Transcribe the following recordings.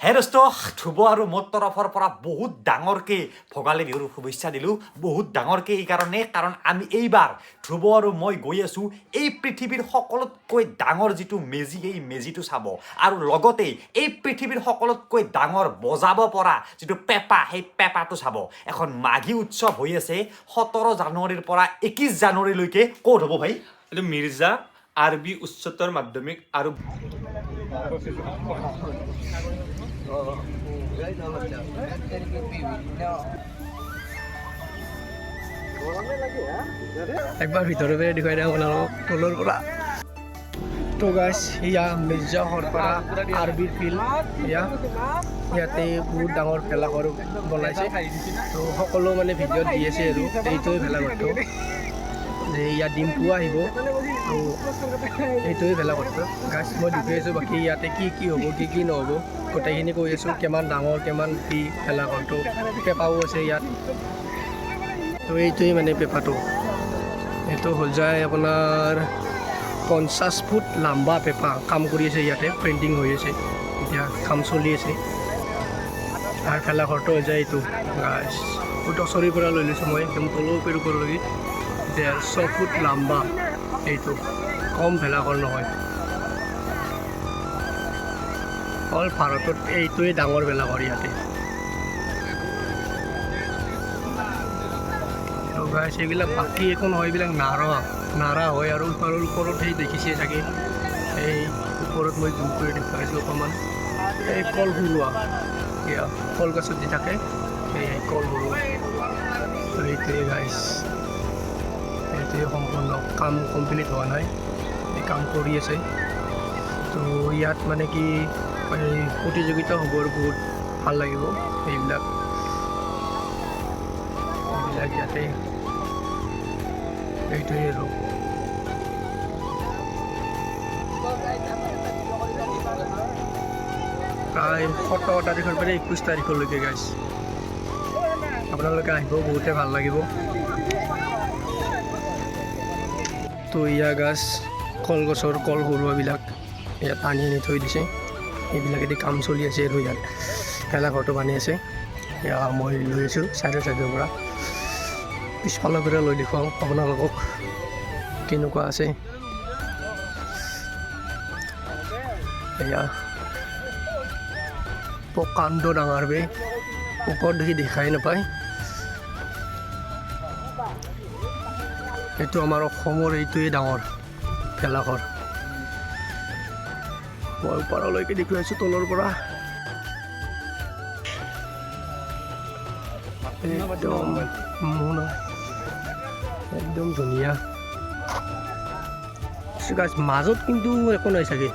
হে দোস্ত ধ্ৰুৱ আৰু মোৰ তৰফৰ পৰা বহুত ডাঙৰকে ভোগালী বিহুৰ শুভেচ্ছা দিলোঁ। বহুত ডাঙৰকে এই কাৰণে, কাৰণ আমি এইবাৰ ধ্ৰুৱ আৰু মই গৈ আছোঁ এই পৃথিৱীৰ সকলোতকৈ ডাঙৰ যিটো মেজি, এই মেজিটো চাব। আৰু লগতে এই পৃথিৱীৰ সকলোতকৈ ডাঙৰ বজাব পৰা যিটো পেঁপা, সেই পেঁপাটো চাব। এখন মাঘী উৎসৱ হৈ আছে, সোতৰ জানুৱাৰীৰ পৰা একৈছ জানুৱাৰীলৈকে। ক'ত হ'ব ভাই? এইটো মিৰ্জা আৰবি উচ্চতৰ মাধ্যমিক আৰু একবাৰ ভিতৰৰ পৰা দেখুৱাই দিয়া আপোনালোকক তলৰ পৰা। তো গাছ এয়া মিৰ্জা সৰপাৰা আৰবিৰ ফিল্ড এয়া ইয়াতে বহুত ডাঙৰ ভেলাঘৰ বনাইছে। তো সকলো মানে ভিডিঅ'ত দি আছে আৰু, এইটোৱে ভেলাঘৰটো। যে ইয়াত ডিম্পু আহিব। তো এইটোৱে ভেলাঘৰটো গাছ মই দেখুৱাই আছোঁ, বাকী ইয়াতে কি কি হ'ব, কি কি নহ'ব, গোটেইখিনি কৈ আছোঁ, কিমান ডাঙৰ, কিমান কি ভেলাঘৰটো পেপাও আছে ইয়াত। তো এইটোৱে মানে পেপাটো এইটো হ'ল যায় আপোনাৰ পঞ্চাছ ফুট লাম্বা পেপা কাম কৰি আছে ইয়াতে পেইণ্টিং হৈ আছে। এতিয়া কাম চলি আছে। আৰু ভেলাঘৰটো হৈ যায় এইটো। গাছ বহুত ওচৰৰ পৰা লৈ লৈছোঁ মই একদম তলৰ ওপৰৰ ওপৰলৈকে ডেৰশ ফুট লাম্বা, এইটো। কম ভেলাঘৰ নহয়। অল ভাৰতত এইটোৱে ডাঙৰ ভেলাঘৰ ইয়াতে। তো এইবিলাক বাকী একো নহয়, এইবিলাক নাৰা। নাৰা হয় আৰু ওপৰৰ ওপৰত সেই দেখিছে চাগে। এই ওপৰত মই জুম কৰি দেখুৱাইছোঁ অকণমান। এই কল এয়া কলগছত দি থাকে। সেয়াই কল ঘৰুৱা তো এইটোৱে গাইছ এইটোৱে সম্পূৰ্ণ কাম কমপ্লিট হোৱা নাই, এই কাম কৰি আছে। তো ইয়াত মানে কি এই প্ৰতিযোগিতা হ'ব বহুত ভালো লাগিব, এইবিলাক। এইবিলাক ইয়াতে এইটোৱে আৰু। প্ৰায় সোতৰ তাৰিখৰ পৰা একৈছ তাৰিখলৈকে গাইছ আপোনালোকে আহিব বহুতে ভালো লাগিব। তো গাছ, কলগছৰ কল সৰুৱাবিলাক ইয়াত টানি আনি থৈ দিছে। এইবিলাকেদি কাম চলি আছে আৰু ইয়াত। ভেলাঘৰটো বানি আছে। এয়া মই লৈ আছোঁ চাইডে চাইডৰ পৰা। পিছফালৰ পৰা লৈ দেখুৱাওঁ আপোনালোকক কেনেকুৱা আছে। এয়া প্ৰকাণ্ড ডাঙৰ বে। ওপৰত দেখি দেখাই নাপায়। এইটো আমাৰ অসমৰ এইটোৱে ডাঙৰ ভেলাঘৰ মই ওপৰলৈকে দেখুৱাইছোঁ তলৰ পৰা। একদম একদম ধুনীয়া। মাজত কিন্তু একো নাই চাগে।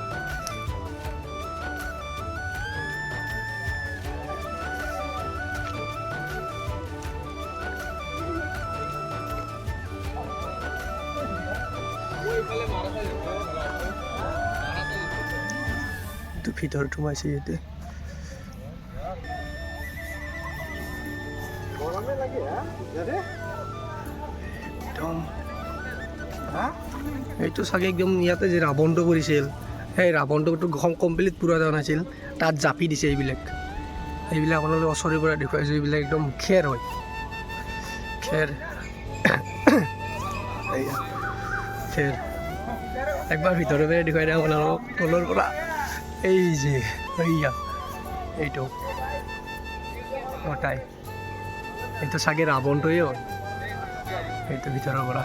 তো সোমাইছে ইয়াতে একদম। এইটো চাগে একদম ইয়াতে যে ৰাৱণটো কৰিছিল সেই ৰাৱণটোতো কমপ্লিট পুৰা যোৱা নাছিল তাত জাপি দিছে এইবিলাক। এইবিলাক আপোনালোকে ওচৰৰ পৰা দেখুৱাইছোঁ এইবিলাক একদম খেৰ হয়। খেৰ। খেৰ। একবাৰ ভিতৰৰ পৰা দেখুৱাই দিয়া আপোনালোকক তলৰ পৰা এই যে এইয়া এইটো মতাই এইটো চাগে ৰাৱণটোৱে হ'ল এইটো ভিতৰৰ পৰা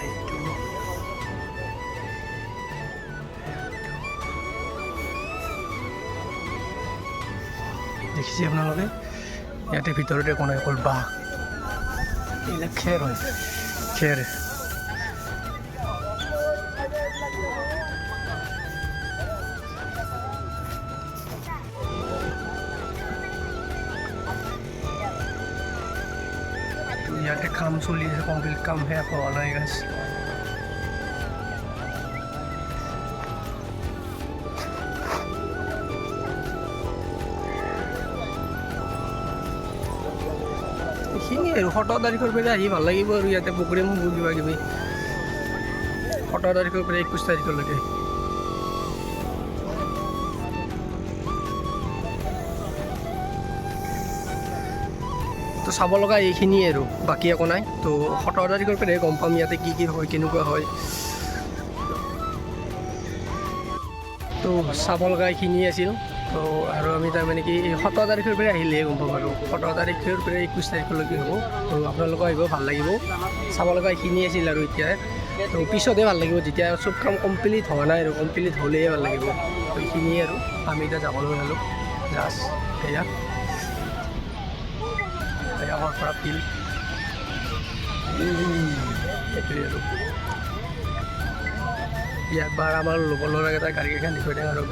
এইটো দেখিছে আপোনালোকে ইয়াতে ভিতৰতে একো অকল বাঁহ এইবিলাক খেৰ হয় খেৰ তো ইয়াতে কাম চলি আছে কমপ্লিট কাম শেষ হোৱা নাই সেইখিনি আৰু। ফটোদাৰী কৰিব পাৰে আহি ভালো লাগিব আৰু, ইয়াতে প্ৰগ্ৰেমো কিবা কিবি। সোতৰ তাৰিখৰ পৰা একৈছ তাৰিখলৈকে। তো চাব লগা এইখিনিয়ে আৰু, বাকী একো নাই। তো সোতৰ তাৰিখৰ পৰাই গম পাম ইয়াতে কি কি হয়, কেনেকুৱা হয়। তো চাব লগা এইখিনিয়ে আছিল। তো আৰু আমি তাৰমানে কি সোতৰ তাৰিখৰ পৰা আহিলেহে গম পাম আৰু। সোতৰ তাৰিখৰ পৰা একৈছ তাৰিখলৈকে হ'ব। তো আপোনালোকে আহিব, ভালো লাগিব। চাব লগা এইখিনিয়ে আছিল আৰু এতিয়া তো পিছতহে ভালো লাগিব, যেতিয়া চব কাম কমপ্লিট হোৱা নাই আৰু কমপ্লিট হ'লেহে ভালো লাগিব। এইখিনিয়ে আৰু, আমি এতিয়া যাবলৈ হ'লোঁ। জাষ্ট সেয়া সেয়া পৰা ফিল্ড সেইটোৱে আৰু। ইয়াত বাৰ আমাৰ লগৰ ল'ৰাকেইটাই গাড়ী কেইখন দেখুৱাই দিয়ে আৰু।